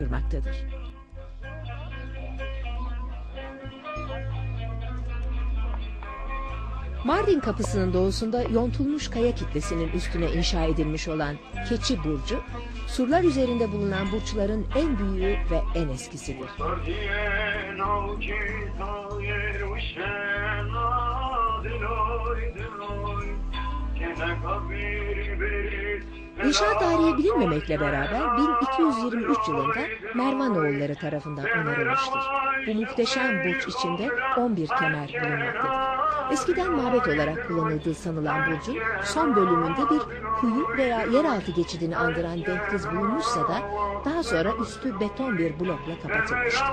durmaktadır. Mardin kapısının doğusunda yontulmuş kaya kitlesinin üstüne inşa edilmiş olan Keçi Burcu, surlar üzerinde bulunan burçların en büyüğü ve en eskisidir. İnşaat tarihi bilinmemekle beraber 1223 yılında Mervanoğulları tarafından onarılmıştır. Bu muhteşem burç içinde 11 kemer bulunmaktadır. Eskiden mabet olarak kullanıldığı sanılan burcun son bölümünde bir kuyu veya yeraltı geçidini andıran denkliz bulunmuşsa da daha sonra üstü beton bir blokla kapatılmıştır.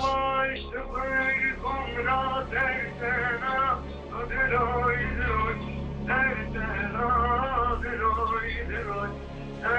Çok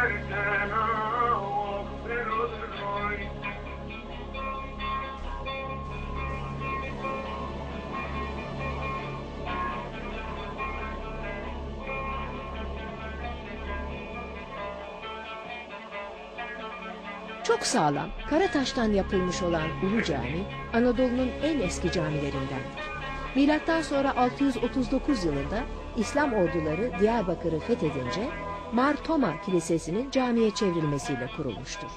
sağlam, kara taştan yapılmış olan Ulu Cami, Anadolu'nun en eski camilerindendir. Milattan sonra 639 yılında İslam orduları Diyarbakır'ı fethedince Mar Thoma Kilisesi'nin camiye çevrilmesiyle kurulmuştur.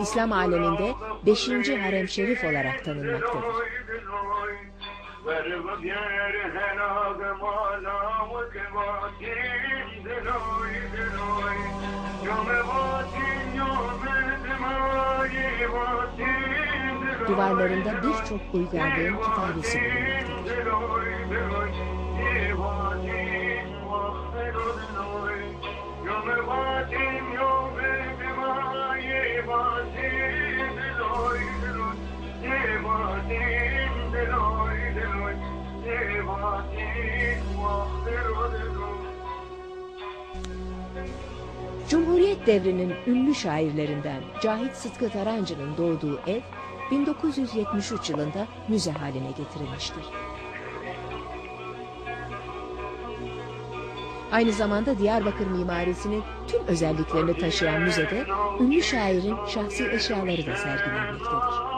İslam aleminde 5. harem şerif olarak tanınmaktadır. Duvarlarında birçok uygarlığın kitabesi bulunmaktadır. Cumhuriyet devrinin ünlü şairlerinden Cahit Sıtkı Tarancı'nın doğduğu ev 1973 yılında müze haline getirilmiştir. Aynı zamanda Diyarbakır mimarisinin tüm özelliklerini taşıyan müzede ünlü şairin şahsi eşyaları da sergilenmektedir.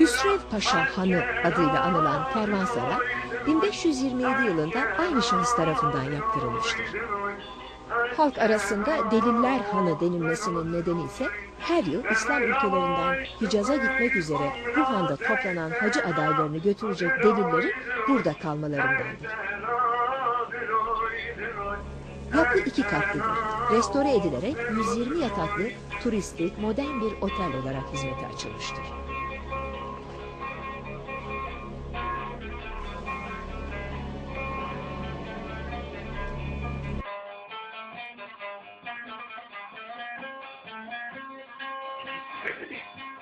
Hüsrev Paşa Hanı adıyla anılan kervansaray 1527 yılında aynı şahıs tarafından yaptırılmıştır. Halk arasında Deliller Hanı denilmesinin nedeni ise her yıl İslam ülkelerinden Hicaz'a gitmek üzere bu handa toplanan hacı adaylarını götürecek delillerin burada kalmalarındandır. Yapı iki katlıdır. Restore edilerek 120 yataklı turistik modern bir otel olarak hizmete açılmıştır. はい。